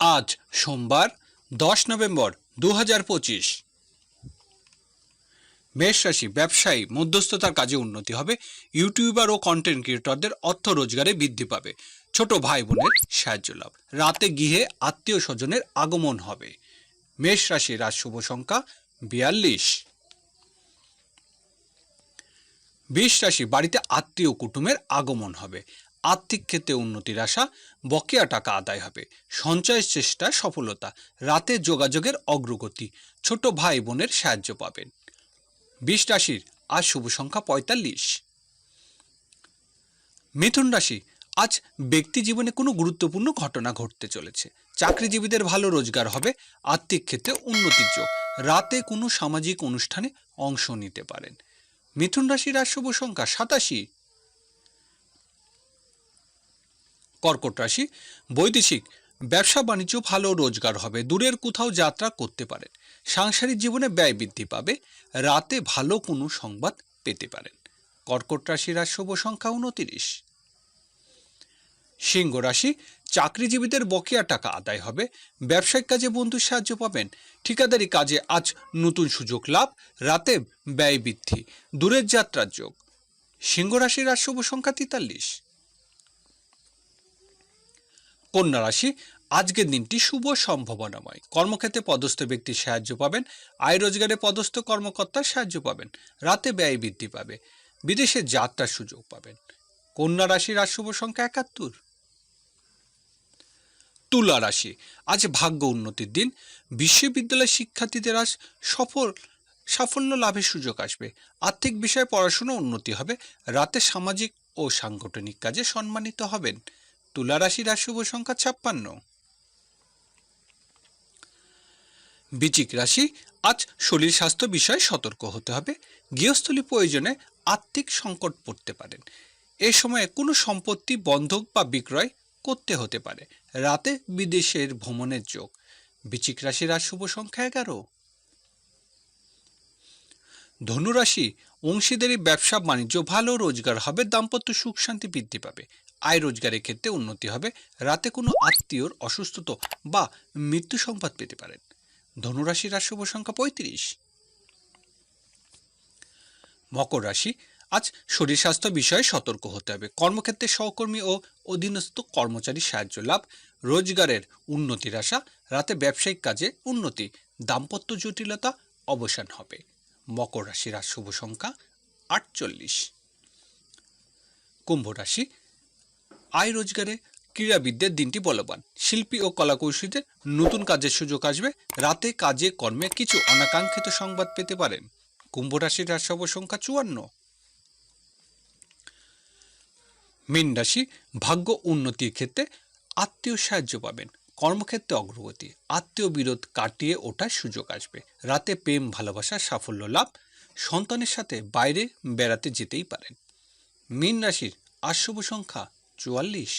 আজ সোমবার, দশ নভেম্বর দু হাজার পঁচিশ। মেষ রাশি ব্যবসায়ী মধ্যস্থতার কাজে উন্নতি হবে, ইউটিউবার ও কন্টেন্ট ক্রিয়েটরদের অর্থ রোজগারে বৃদ্ধি পাবে। ছোট ভাই বোনের সাহায্য লাভ রাতে গৃহে আত্মীয় স্বজনের আগমন হবে। মেষ রাশি রাজ শুভ সংখ্যা বিয়াল্লিশ। বিশ রাশি বাড়িতে আত্মীয় কুটুমের আগমন হবে। আর্থিক ক্ষেত্রে উন্নতির আশা, বকেয়া টাকা আদায় হবে। সঞ্চয়ের চেষ্টা, সফলতা, রাতে যোগাযোগের অগ্রগতি, ছোট ভাই বোনের সাহায্য পাবেন। বিশ রাশির, আজ শুভ সংখ্যা পঁয়তাল্লিশ। মিথুন রাশি, আজ ব্যক্তি জীবনে কোনো গুরুত্বপূর্ণ ঘটনা ঘটতে চলেছে। চাকরিজীবীদের ভালো রোজগার হবে, আর্থিক ক্ষেত্রে উন্নতির যোগ। রাতে কোনো সামাজিক অনুষ্ঠানে অংশ নিতে পারেন। মিথুন রাশির আর শুভ সংখ্যা সাতাশি। কর্কট রাশি। বৈদেশিক, ব্যবসা বাণিজ্য ভালো রোজগার হবে। দূরের কোথাও যাত্রা করতে পারেন সাংসারিক জীবনে ব্যয় বৃদ্ধি পাবে। রাতে ভালো কোনো সংবাদ পেতে পারেন। কর্কট রাশির আর শুভ সংখ্যা উনতিরিশ। সিংহ রাশি, চাকরিজীবীদের বকেয়া টাকা আদায় হবে। ব্যবসায়িক কাজে বন্ধুর সাহায্য পাবেন। ঠিকাদারি কাজে আজ নতুন সুযোগ লাভ। রাতে ব্যয় বৃদ্ধি। দূরের যাত্রার যোগ। সিংহ রাশির আর শুভ সংখ্যা তেতাল্লিশ। কন্যা রাশি, আজকের দিনটি শুভ সম্ভাবনাময়। কর্মক্ষেত্রে পদস্থ ব্যক্তির সাহায্য পাবেন, আয় রোজগারে পদস্থ কর্মকর্তার সাহায্য পাবেন, রাতে ব্যয় বৃদ্ধি পাবে, বিদেশে যাত্রার সুযোগ পাবেন। কন্যা রাশির আর শুভ সংখ্যা একাত্তর। তুলা রাশি, আজ ভাগ্য উন্নতির দিন বিশ্ববিদ্যালয় শিক্ষার্থীদের আজ সফল, সাফল্য লাভের সুযোগ আসবে, আর্থিক বিষয়ে পড়াশোনা উন্নতি হবে, রাতে সামাজিক ও সাংগঠনিক কাজে সম্মানিত হবেন। তুলা রাশির শুভ সংখ্যা ছাপ্পান্ন। বিচিক রাশি, আজ শরীর স্বাস্থ্য বিষয়ে সতর্ক হতে হবে। গৃহস্থলী প্রয়োজনে আর্থিক সংকট পড়তে পারেন এ সময়ে কোনো সম্পত্তি বন্ধক বা বিক্রয় করতে হতে পারে। রাতে বিদেশের ভ্রমণের যোগ। বিচিক রাশির আর শুভ সংখ্যা এগারো। ধনুরাশি অংশীদারি, ব্যবসা, বাণিজ্য, ভালো, রোজগার হবে, দাম্পত্য সুখ, শান্তি বৃদ্ধি পাবে। আয় রোজগারের ক্ষেত্রে উন্নতি হবে। রাতে কোনো আত্মীয়র অসুস্থতা বা মৃত্যু সংবাদ পেতে পারেন। ধনুরাশির আর শুভ সংখ্যা পঁয়ত্রিশ। মকর রাশি, আজ শরীর স্বাস্থ্য বিষয়ে সতর্ক হতে হবে। কর্মক্ষেত্রে সহকর্মী ও অধীনস্থ কর্মচারী সাহায্য লাভ। রোজগারের উন্নতির আশা, রাতে ব্যবসায়িক কাজে উন্নতি, দাম্পত্য জটিলতা অবসান হবে। মকর রাশির আর শুভ সংখ্যা আটচল্লিশ। কুম্ভ রাশি আয় রোজগারে ক্রীড়াবিদদের দিনটি বলবান। শিল্পী ও কলাকৌশলীদের নতুন কাজের সুযোগ আসবে। রাতে কাজে কর্মে কিছু অনাকাঙ্ক্ষিত সংবাদ পেতে পারেন। কুম্ভ রাশির আর শুভ সংখ্যা চুয়ান্ন। মীন রাশি ভাগ্য উন্নতির ক্ষেত্রে আত্মীয় সাহায্য পাবেন। কর্মক্ষেত্রে অগ্রগতি আত্মীয় বিরোধ কাটিয়ে ওঠার সুযোগ আসবে। রাতে প্রেম, ভালোবাসা, সাফল্য লাভ সন্তানের সাথে বাইরে বেড়াতে যেতেই পারেন। মীন রাশির আর শুভ সংখ্যা চুয়াল্লিশ